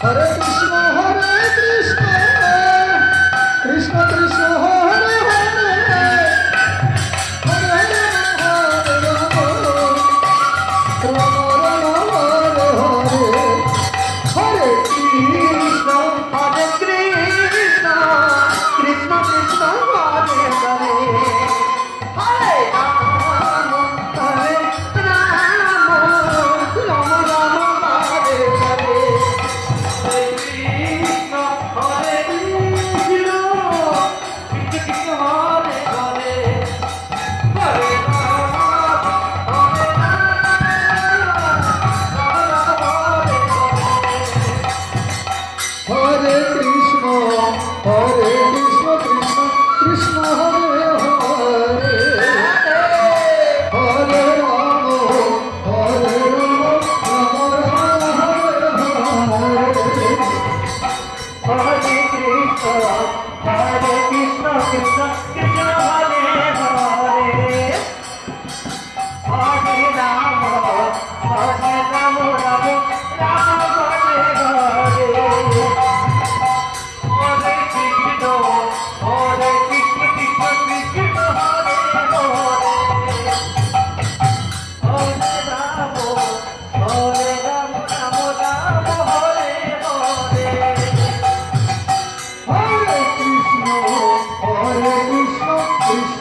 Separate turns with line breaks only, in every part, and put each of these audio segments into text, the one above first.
啊！হরে Krishna Hare Krishna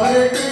Hare Krishna